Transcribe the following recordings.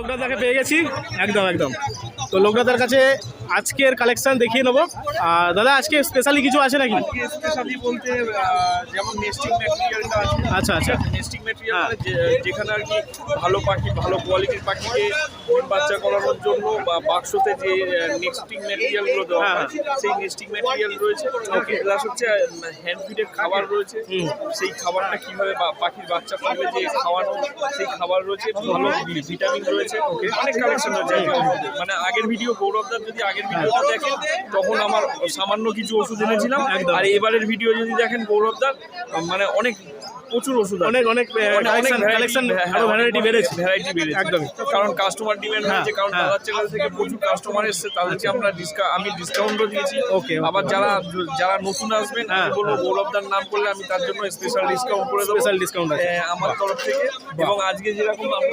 লোকনাথদাকে পেয়ে গেছি। একদম একদম। তো লোকনাথদার কাছে আজকের কালেকশন দেখিয়ে নেব। দাদা আজকে স্পেশালি কিছু আছে নাকি? স্পেশালি বলতে যেমন নেস্টিং ম্যাটেরিয়ালটা আছে আচ্ছা আচ্ছা। নেস্টিং ম্যাটেরিয়াল যেখানে আর কি ভালো পাখি ভালো কোয়ালিটির পাখিকে বাচ্চা করানোর জন্য বা বাক্সতে যে নেস্টিং ম্যাটেরিয়ালগুলো দেওয়া হয় সেই নেস্টিং ম্যাটেরিয়াল রয়েছে। প্লাস হচ্ছে হ্যান্ড ফিডের খাবার রয়েছে। সেই খাবারটা কীভাবে বা- পাখির বাচ্চা পাবে যে খাওয়ানো সেই খাবার রয়েছে ভালো ভিটামিন রয়েছে। অনেক কালেকশন রয়েছে। মানে আগের ভিডিও গৌরবদার যদি আগের ভিডিওটা দেখেন তখন আমার সামান্য কিছু ওষুধ এনেছিলাম। আর এবারের ভিডিও যদি দেখেন গৌরবদার মানে অনেক প্রচুর ওষুধ। অনেক অনেক কালেকশন কালেকশন আরও ভ্যারাইটি বেড়েছে ভ্যারাইটি বেড়েছে একদমই। কারণ কাস্টমার ডিমান্ড হ্যাঁ, হয়েছে কারণ হ্যাঁ। দাদার চ্যানেল থেকে প্রচুর কাস্টমার এসেছে তাদেরকে আমরা ডিসকাউন্ট আমি ডিসকাউন্টও দিয়েছি okay. আবার যারা যারা নতুন আসবেন আমি হ্যাঁ, বলব গৌরবদার নাম করলে আমি তার জন্য স্পেশাল ডিসকাউন্ট করে দেবো স্পেশাল ডিসকাউন্ট আছে হ্যাঁ, আমার তরফ থেকে এবং আজকে যেরকম আমি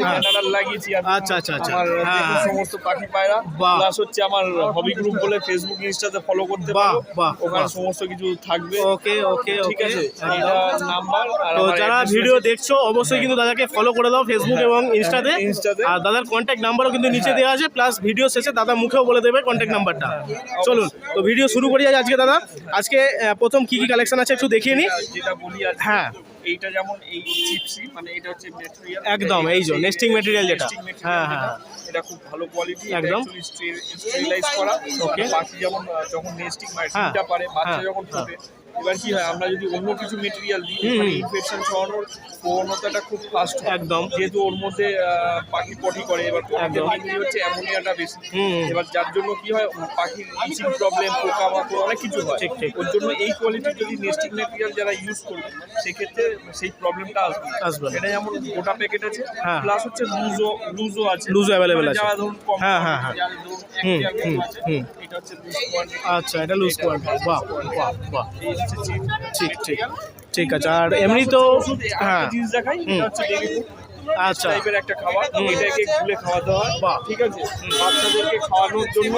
হ্যাঁ। লাগিয়েছি আচ্ছা, আচ্ছা, আচ্ছা। আমার হ্যাঁ, হ্যাঁ। সমস্ত পাখি পায়রা। প্লাস হচ্ছে আমার হবি গ্রুপ বলে ফেসবুক ইনস্টাতে ফলো করতে পারো ওখানে সমস্ত কিছু থাকবে ওকে ওকে ঠিক ওকে আছে এটা নাম্বার তো যারা ভিডিও দেখছ অবশ্যই কিন্তু দাদাকে ফলো করে দাও ফেসবুক এবং ইনস্টাতে হ্যাঁ, আর দাদার কন্ট্যাক্ট নাম্বারও কিন্তু নিচে দেওয়া আছে প্লাস ভিডিও শেষে দাদা মুখেও বলে দেবে কন্ট্যাক্ট নাম্বারটা চলুন তো ভিডিও শুরু করি আজ আজকে দাদা আজকে প্রথম কি কি কালেকশন আছে একটু দেখিয়ে নিই যেটা বলি হ্যাঁ। এইটা যেমন এই চিপসি মানে এটা হচ্ছে ম্যাটেরিয়াল একদম, এই যে nesting material যেটা। হ্যাঁ, হ্যাঁ। এটা খুব ভালো কোয়ালিটি একদম। স্টেরিলাইজ করা Okay. বাকি যেমন যখন নেস্টিং হ্যাঁ, পারে বাচ্চা হ্যাঁ, যখন ফোটে এবার কি হয় আমরা যদি অন্য কিছু মেটেরিয়াল দিই হুম, মানে ইনফেকশন ছড়ানোর প্রবণতাটা খুব ফাস্ট একদম। যেহেতু ওর মধ্যে পাখি পটি করে এবার পটিতে একদম। মেনলি হচ্ছে অ্যামোনিয়াটা বেশি। এবার যার জন্য কি হয় পাখির ইচিং প্রবলেম পোকামাকড় অনেক কিছু হয় ঠিক, ঠিক। ওর জন্য এই কোয়ালিটির যদি নেস্টিং ম্যাটেরিয়াল যারা ইউজ করবে সেক্ষেত্রে সেই প্রবলেমটা আসবে আসবে এটা যেমন গোটা প্যাকেট আছে হ্যাঁ। প্লাস হচ্ছে লুজো লুজও আছে Loose অ্যাভেলেবেল মানে আছে। যারা ধরুন কম হ্যাঁ, হ্যাঁ, হ্যাঁ। হুম, হুম, হুম। আচ্ছা এটা লুজ কোয়ান্টিটি বাহ বাহ বাহ। ঠিক ঠিক ঠিক আছে। আর এমনি তো হ্যাঁ। জিনিস দেখাই হুম। এটা হচ্ছে বেবি ফুড আচ্ছা। টাইপের একটা খাবার এটাকে গুলে খাওয়াতে হয়। বাহ। ঠিক আছে? বাচ্চাদেরকে খাওয়ানোর জন্য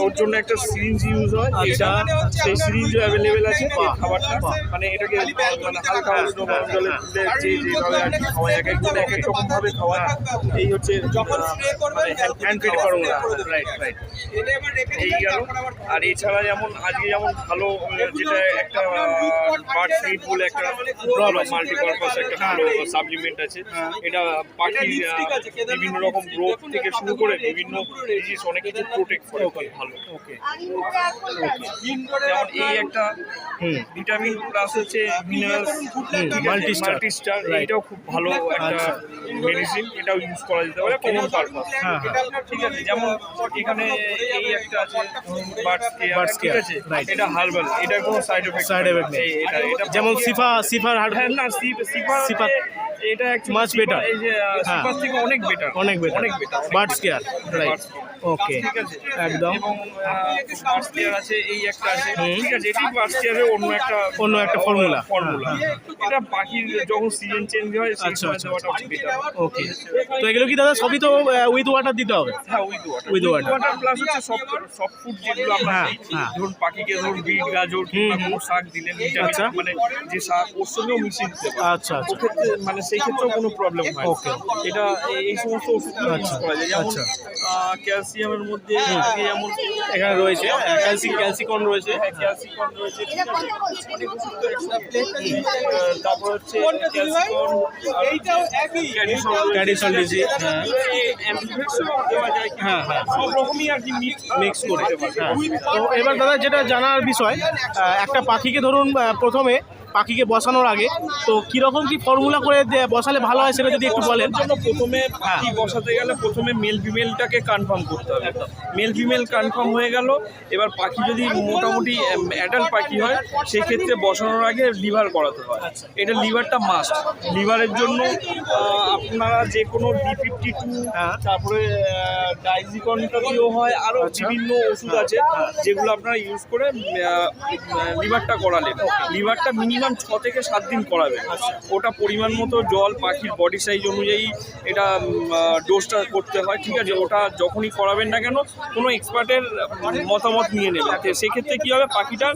ওর জন্য একটা সিরিঞ্জ ইউজ হয়। আচ্ছা। এটা সেই সিরিঞ্জও অ্যাভেলেবেল আছে। এই বাহ। খাবারটা। মানে এটাকে মানে হালকা উষ্ণ গরম জলে তুলে যে যেভাবে আর কি খাওয়ায় এক একজন এক এক রকম ভাবে খাওয়ায় এই হচ্ছে যখন hand feed formula right right এই গেল আর এছাড়া যেমন আজকে যেমন ভালো যেটা একটা বার্ড ফিড বলে একটা মাল্টিপারপাস একটা ভালো সাপ্লিমেন্ট আছে। এটা পাখির বিভিন্ন রকম রোগ থেকে শুরু করে বিভিন্ন ডিজিজ অনেক কিছু প্রোটেক্ট করে খুব ভালো। ওকে যেমন এই একটা ভিটামিন প্লাস হচ্ছে মিনারেলস এটাও খুব ভালো একটা আচ্ছা। মেডিসিন এটাও ইউজ করা যেতে পারে কমন পারপাস হ্যাঁ, ঠিক আছে যেমন এখানে এই একটা আছে বার্ডস কেয়ার ঠিক আছে? এটা হার্বাল এটার কোনো সাইড এফেক্ট নেই। এটা এটা যেমন সিফা সিফার হ্যাঁ না এটা better. এই যে আহ, হ্যাঁ। সিপার থেকে অনেক বেটার অনেক বেটার অনেক better birds care right okay ঠিক আছে। একদম। এবং বার্ডস আছে এই একটা আছে। ঠিক আছে এটি বার্ডস কেয়ারের অন্য একটা অন্য একটা formula। ফর্মুলা এটা পাখির যখন সিজন চেঞ্জ হয় আচ্ছা, আচ্ছা, ওকে তো এগুলো কি দাদা সবই তো উইথ ওয়াটার দিতে হবে? হ্যাঁ with water with water plus হচ্ছে সব সব ফুড যেগুলো আমরা হ্যাঁ, হ্যাঁ। ধরুন পাখিকে ধরুন বিট গাজর কিংবা হুম, শাক দিলেন আচ্ছা। মানে যে শাক ওর সঙ্গেও মিশিয়ে দিতে আচ্ছা আচ্ছা। মানে সেই ক্ষেত্রেও কোনো প্রবলেম হয় Okay. এটা এই- সমস্ত ওষুধগুলো ইউজ আচ্ছা, করা যায়। যেমন আচ্ছা। ক্যালসিয়ামের মধ্যে যেমন এখানে রয়েছে ক্যালসি ক্যালসিকন রয়েছে। হ্যাঁ, ক্যালসিকন রয়েছে। তারপর হচ্ছে ক্যালসিকন ক্যাডিসল ক্যাডিসল হ্যাঁ। অ্যাম্পিভেক্সও দেওয়া যায় কিন্তু হ্যাঁ, হ্যাঁ। সব রকমই আর কি মিক্স মিক্স করে হ্যাঁ। তো এবার দাদা যেটা জানার বিষয় একটা পাখিকে ধরুন প্রথমে পাখিকে বসানোর আগে। তো কীরকম কি ফর্মুলা করে দে- বসালে ভালো হয় সেটা যদি একটু বলেন। জন্য প্রথমে পাখি বসাতে গেলে প্রথমে মেল ফিমেলটাকে কনফার্ম করতে হবে। মেল ফিমেল কনফার্ম হয়ে গেল এবার পাখি যদি মোটামুটি অ্যাডাল্ট পাখি হয় সেক্ষেত্রে বসানোর আগে লিভার করাতে হয়। এটা লিভারটা মাস্ট লিভারের জন্য আপনারা যে কোনো ডি ফিফটি টু হ্যাঁ। তারপরে ডাইজিকনটাতেও হয় আরও বিভিন্ন ওষুধ আছে যেগুলো আপনারা ইউজ করে লিভারটা করালেন। লিভারটা মিনিমাম মিনিমাম ছ থেকে সাত দিন করাবে। ওটা পরিমাণ মতো জল, পাখির বডি সাইজ অনুযায়ী এটা ডোজটা করতে হয়, ঠিক আছে? ওটা যখনই করাবেন না কেন, কোনো এক্সপার্টের মতামত নিয়ে নেবেন তো সেক্ষেত্রে কী হবে? পাখিটার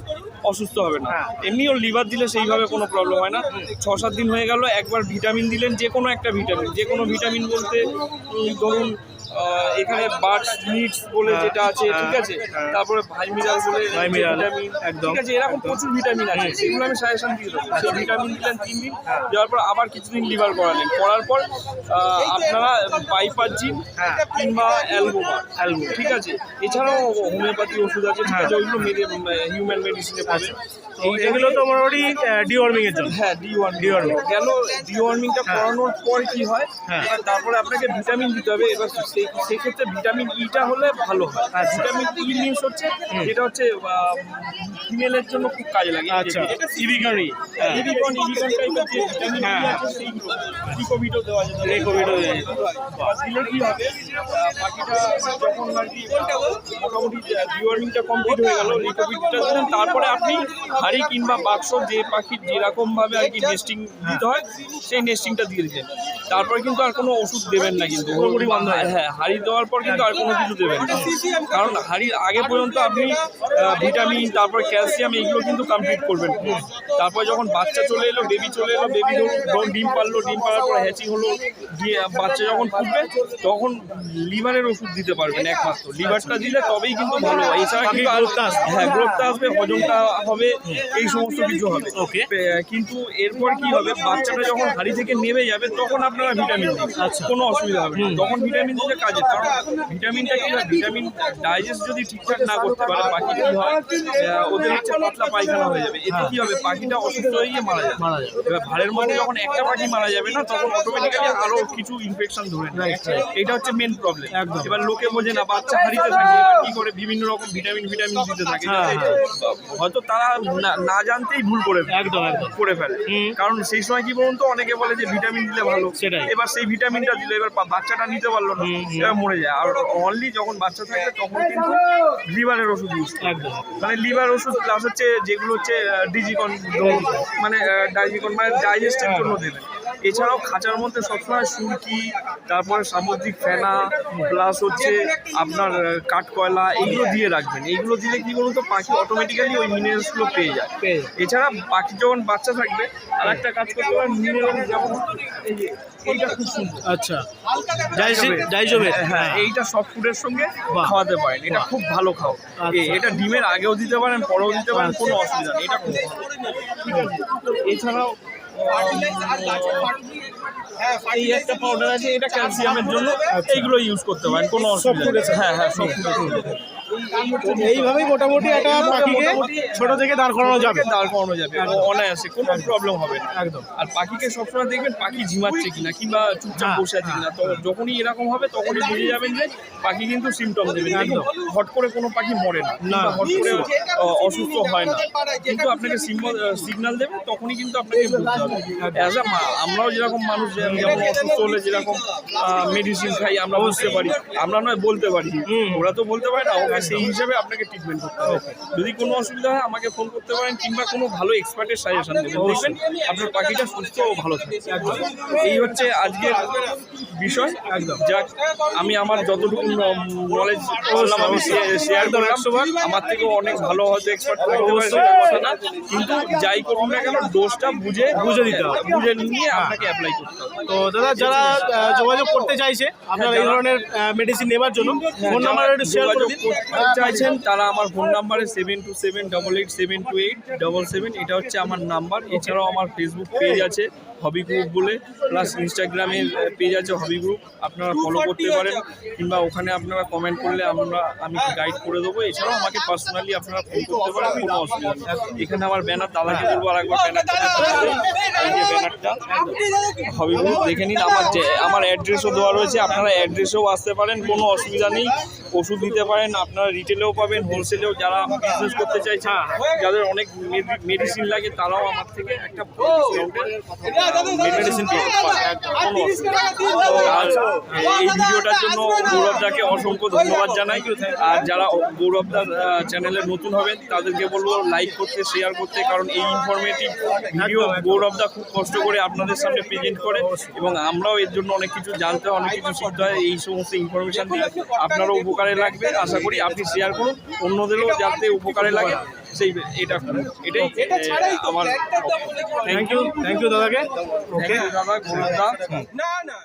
অসুস্থ হবে না। এমনি ওর লিভার দিলে সেইভাবে কোনো প্রবলেম হয় না। ছ সাত দিন হয়ে গেল, একবার ভিটামিন দিলেন, যে কোনো একটা ভিটামিন যে কোনো ভিটামিন বলতে ধরুন এখানে বার্ডস মিটস বলে যেটা আছে ঠিক আছে? তারপরে ভাই মিনারেল বলে ভিটামিন। একদম। ঠিক আছে এরকম প্রচুর ভিটামিন আছে। সেগুলো আমি সাজেশন দিয়ে দেবো। সেই ভিটামিন দিলেন তিন দিন। দেওয়ার পর আবার কিছুদিন লিভার করালেন। করার পর আপনারা বাইপারজিন কিংবা অ্যালবোমা অ্যালবো ঠিক আছে? এছাড়াও হোমিওপ্যাথি ওষুধ আছে ঠিক আছে ওইগুলো হিউম্যান মেডিসিনে পাবে তো এগুলো তো মোটামুটি ডিওয়ার্মিং এর জন্য। হ্যাঁ ডিওয়ার্ম ডিওয়ার্মিং গেল ডিওয়ার্মিংটা করানোর পর কি হয়? হ্যাঁ। এবার তারপরে আপনাকে ভিটামিন দিতে হবে। এবার সেই- সেক্ষেত্রে ভিটামিন ইটা হলে ভালো হয়। আর ভিটামিন ই মিনস হচ্ছে যেটা হচ্ছে ফিমেলের জন্য খুব কাজে লাগে। আচ্ছা। ইবিকারি ইবিকন ইবিকন টাইপের যে ভিটামিন হ্যাঁ। আছে সেইগুলো রিকোভিডও দেওয়া যেতে পারে। রেকোভিডও দেওয়া যেতে আর দিলে কি হবে? পাখিটা যখন আর কি মোটামুটি ডিওয়ার্মিংটা কমপ্লিট হয়ে গেল রিকোভিডটা দিলেন তারপরে আপনি হাড়ি কিংবা বাক্স যে পাখির যেরকমভাবে আর কি নেস্টিং দিতে হয় সেই নেস্টিংটা দিয়ে দিলেন তারপরে কিন্তু আর কোনো ওষুধ দেবেন না কিন্তু। পুরোপুরি বন্ধ হ্যাঁ হাড়ি দেওয়ার পর কিন্তু আর কোনো কিছু দেবেন না। কারণ হাড়ির আগে পর্যন্ত আপনি ভিটামিন তারপর ক্যালসিয়াম এইগুলো কিন্তু কমপ্লিট করবেন। তারপর যখন বাচ্চা চলে এলো বেবি চলে এলো বেবি ধরুন ডিম পারল ডিম পারার পর হ্যাচিং হলো দিয়ে বাচ্চা যখন ফুটবে তখন লিভারের ওষুধ দিতে পারবেন একমাত্র। লিভারটা দিলে তবেই কিন্তু ভালো হয়। এছাড়া কিন্তু। হ্যাঁ গ্রোথটা আসবে হজমটা হবে। এই সমস্ত কিছু হবে. কিন্তু এরপর কি হবে? বাচ্চাটা যখন হাড়ি থেকে নেমে যাবে তখন আপনারা ভিটামিন আচ্ছা। কোনো অসুবিধা হবে না। তখন ভিটামিন দিলে কাজে কারণ ভিটামিনটা কি হয় ভিটামিন ডাইজেস্ট যদি ঠিকঠাক না করতে পারে পাখি কি হয়? ওদের হচ্ছে পাতলা পায়খানা হয়ে যাবে। এতে কি হবে? পাখিটা অসুস্থ হয়ে গিয়ে মারা যাবে। মারা যাবে। এবার ভাড়ের মধ্যে যখন একটা পাখি মারা যাবে না তখন অটোমেটিক্যালি আরও কিছু ইনফেকশন ধরে এটা হচ্ছে মেন প্রবলেম। এবার লোকে বোঝে না বাচ্চা হারিতে থাকে। কি করে? বিভিন্ন রকম ভিটামিন ভিটামিন দিতে থাকে। হ্যাঁ, হয়তো তারা না- জানতেই ভুল করে। একদম একদম। করে ফেলে। কারণ সেই সময় কি বলুন তো অনেকে বলে যে ভিটামিন দিলে ভালো। সেটাই। এবার সেই ভিটামিনটা দিলে এবার বাচ্চাটা নিতে পারল না। এবার মরে যায়। আর অনলি যখন বাচ্চা থাকে তখন কিন্তু লিভারের ওষুধ ইউজ একদম মানে লিভার ওষুধ প্লাস হচ্ছে যেগুলো হচ্ছে ডিজিকন মানে ডাইজিকন মানে ডাইজেস্টের জন্য দেবে। এছাড়াও খাঁচার মধ্যে সবসময় সুরকি তারপরে সামুদ্রিক ফেনা প্লাস হচ্ছে আপনার কাঠকয়লা এইগুলো দিয়ে রাখবেন। এইগুলো দিলে কি বলুন তো পাখি অটোমেটিক্যালি ওই মিনারেলসগুলো পেয়ে যায়। এছাড়া পাখি যখন বাচ্চা থাকবে আর একটা কাজ করতে পারেন মিনারেল যেমন এইটা খুব সুন্দর। আচ্ছা। যাইজবে যাইজবে হ্যাঁ এইটা ফুডের সঙ্গে খাওয়াতে পারেন। এটা খুব ভালো খাও। আচ্ছা। এটা ডিমের আগেও দিতে পারেন পরেও দিতে পারেন কোনো অসুবিধা নেই। এটা খুব। এছাড়াও এই একটা পাউডার আছে এটা ক্যালসিয়ামের জন্য এইগুলো ইউজ করতে পারেন কোনো অসুবিধা হ্যাঁ হ্যাঁ সব এইভাবেই মোটামুটি একটা পাখিকে ছোট থেকে দাঁড় করানো যাবে। দাঁড় করানো যাবে অনায়াসে কোনো প্রবলেম হবে না। একদম। আর পাখিকে সবসময় দেখবেন পাখি ঝিমাচ্ছে কিনা কিংবা চুপচাপ বসে আছে কিনা। তো যখনই এরকম হবে তখনই বুঝে যাবেন যে পাখি কিন্তু সিমটম দেবে। একদম। হট করে কোনো পাখি মরে না না। হট করে অসুস্থ হয় না। কিন্তু আপনাকে সিগন্যাল দেবে তখনই কিন্তু আপনাকে বুঝতে হবে। অ্যাজ আ আমরাও যেরকম মানুষ যেমন অসুস্থ হলে যেরকম মেডিসিন খাই আমরা বুঝতে পারি। আমরা নয় বলতে পারি। ওরা তো বলতে পারে না ওকে সেই হিসাবে আপনাকে ট্রিটমেন্ট করতে হবে। যদি কোনো অসুবিধা হয় আমাকে ফোন করতে পারেন কিংবা কোনো ভালো এক্সপার্টের সাজেশন দেবেন। দেখবেন আপনার পাখিটা সুস্থ ও ভালো থাকবে এই হচ্ছে আজকের বিষয়। একদম। যাক আমি আমার যতটুকু নলেজ বললাম আমি শেয়ার করলাম। আমার থেকেও অনেক ভালো হয়তো এক্সপার্ট থাকতে পারে সেটা কথা না। কিন্তু যাই করুন না কেন ডোজটা বুঝে বুঝে দিতে হবে। বুঝে নিয়ে আপনাকে অ্যাপ্লাই করতে হবে। তো দাদা যারা যোগাযোগ করতে চাইছে আপনার এই ধরনের মেডিসিন নেবার জন্য ফোন নাম্বার একটু শেয়ার করে দিন চাইছেন তারা আমার ফোন নাম্বারে seven two seven double eight seven two eight double seven এটা হচ্ছে আমার নাম্বার এছাড়াও আমার ফেসবুক পেজ আছে হবি গ্রুপ বলে প্লাস ইনস্টাগ্রামের পেজ আছে হবি গ্রুপ আপনারা ফলো করতে পারেন কিংবা ওখানে আপনারা কমেন্ট করলে আমরা আমি গাইড করে দেবো এছাড়াও আমাকে পার্সোনালি আপনারা ফোন করতে পারেন কোনো অসুবিধা নেই এখানে আমার ব্যানার দাদাকে বলব আর একবার ব্যানারটা এই দেখে নিন, আমার যে, আমার অ্যাড্রেসও দেওয়া রয়েছে, আপনারা অ্যাড্রেসেও আসতে পারেন, কোনো অসুবিধা নেই, ওষুধ নিতে পারেন, আপনারা রিটেলেও পাবেন হোলসেলেও যারা বিজনেস করতে চাইছেন যাদের অনেক মেডিসিন লাগে, তারাও আমার থেকে একটা মেডিসিন এই ভিডিওটার জন্য গৌরবদাকে অসংখ্য ধন্যবাদ জানাই। আর যারা গৌরবদার চ্যানেলে নতুন হবেন, তাদেরকে বলব লাইক করতে শেয়ার করতে, কারণ এই ইনফরমেটিভ ভিডিও গৌরবদা খুব কষ্ট করে আপনাদের সামনে প্রেজেন্ট করে এবং আমরাও এর জন্য অনেক কিছু জানতে হয় অনেক কিছু শিখতে হয়। এই সমস্ত ইনফরমেশান দিয়ে আপনারও উপকারে লাগবে। আশা করি আপনি শেয়ার করুন। অন্যদেরও যাতে উপকারে লাগে সেই এটা করুন। এটাই আমার থ্যাংক ইউ থ্যাংক ইউ দাদাকে। ওকে দাদা না না।